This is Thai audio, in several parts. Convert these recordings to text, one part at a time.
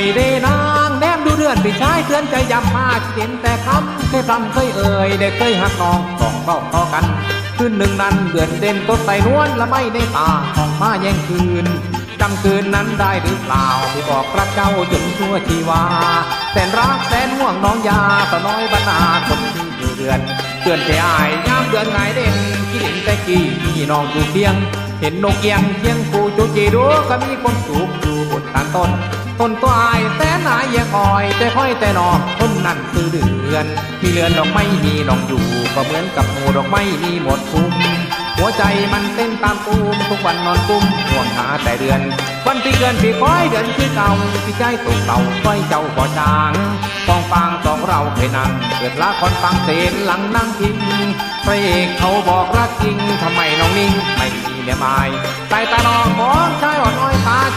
ยเดนางแนมดูเดือนพี่ชายเตือนใจยำมาเขียนแต่คำเคยพรำเคยเอ่ยได้เคยหักน้องสองเบ้าต่อกันคืนหนึ่งนั้นเดือนเด่นต้นใส่นวลและไม่ได้ตาออกมาแย่งคืนจำคืนนั้นได้หรือเปล่าที่บอกรักเจ้าจนชั่วชีวาแสนรักแสนห่วงน้องยาสน้อยบรรณาคนที่อยู่เดือนเตือนใจอายยามเดือนไงเด่นคิดเห็นแต่กี้พี่น้องอยู่เพียง เห็นนกเกียงเคียงกูจูจีดูก็มีคนสูบอยู่บนทางต้น ต้นตัวอายแสนหนายี่ยงอ่อยแต่ค่อยแต่นอกต้นนั่นคือเดือน มีเรือนดอกไม้มีน้องอยู่ ก็เหมือนกับหมูดอกไม้มีหมดคุ้มหัวใจมันเต้นตามตูมทุกวันนอนกุ้มห่วงหาแต่เดือน วันปีเกินปีคอยเดือนคือเก่าพี่ใจตกเต่าก้อยเจ้าก่อจางฟองฟางสองเราเคยนั่งเกิดละครฟังเสนหลังนั่งพิงพระเอกเขาบอกรักจริงทำไมน้องนิ่งไม่มีเมียไม้ใต้ตาน้องมองชา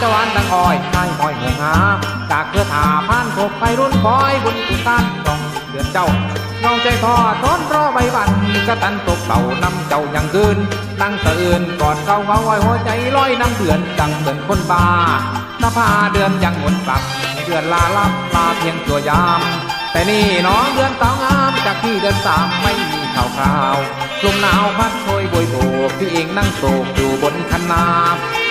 ตาเจ้าอันดังอ้อยชายห้อยหงหาจากเพื่อถาผ่านกบไปรุ่นคอยบุญกุศลต้องเดือนเจ้าเงาใจทอดทนรอใบวันกระตันตกเต่านำเจ้าอย่างคืนนั่งสะอื่นกอดเก่าเงาอ้อยหัวใจลอยน้ำเดือนดังเหมือนคนบ้าหน้าเดือนยังหวนกลับเดือนลาลับลาเพียงตัวยาม แต่นี่น้องเดือนสาวงามจากที่เดือนสามไม่มีข่าวคราวลมหนาวพัดโชยโบยโบกพี่เองนั่งโศกอยู่บนคันนา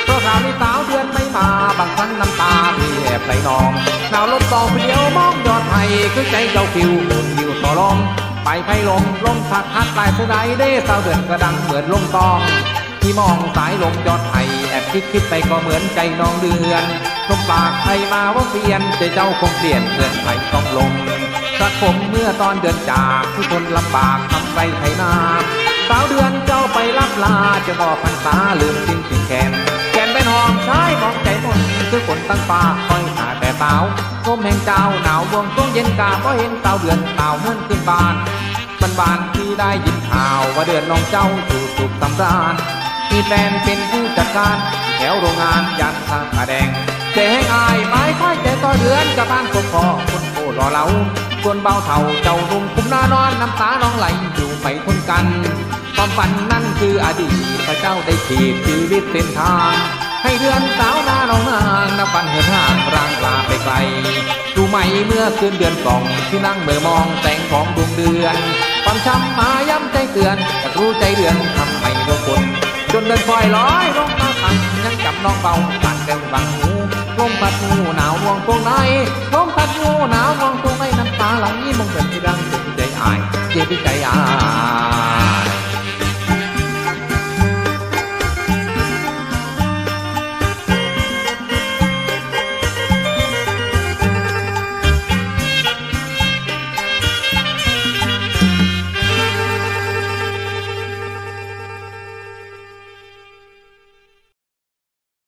เพราะข่าวนี้สาวเดือนไม่มา บางครั้งน้ำตาเพี่แอบไหลนองหนาวลมตองเดียวมองยอดไทยคือใจเจ้าคิวบนวิวต่อลมไปไพลมลมพัดฮัดลายสยดายเด้สาวเดือนกระดังเหมือนลมตองที่มองสายลมยอดไทยแอบคิดคิดไปก็เหมือนใจน้องเดือนลมปากไทยมาว่าเปลี่ยนใจเจ้าคงเปลี่ยนเดือนไทยต้องลมรักผมเมื่อตอนเดือนจากที่คนลำบากทำไรไถนาสาวเดือนเจ้าไปรับลาจะบอกพันตาลืมสิ้นสิ้นแขนแขน เป็นห้องชายของใจมนคือคนตั้งป่าคอยหาแต่สาวลมแห่งเจ้าหนาววงช่วงเย็นกาเพราะเห็นสาเดือนสาเมื่อนขึ้นบานบันบานที่ได้ยินข่าวว่าเดือนน้องเจ้าถูกสุขสำราญมีแฟนเป็นผู้จัดการ แถวโรงงานยันทางผาแดงเจ๊งอายไม้ค่อยใจต่อเดือนกับบ้านกบคอคนโครอเราส่วนเบาเท่าเจ้านุ่มคุ้มหน้านอนน้ำตาน้องไหลอยู่ไปทนกันความฝันนั่นคืออดีตพระเจ้าได้ขีดชีวิตเส้นทาง ให้เดือนสาวนาน้องนางนับวันเหินห่างร่างลาไปไกลดูไหมเมื่อคืนเดือนสองที่นั่งเมื่อมองแสงของดวงเดือนความช้ำมาย้ำใจเตือนรู้ใจเดือนทำไมทุกคนจนเดินคอยลอยลงมาทันยังจับน้องเบาตันเดินบังหูลมพัดหูหนาววงพวงในลมพัดหูหนาววงพวงในน้ำตาไหลมองเป็นที่ดังเจ็บใจอายเจ็บใจอาย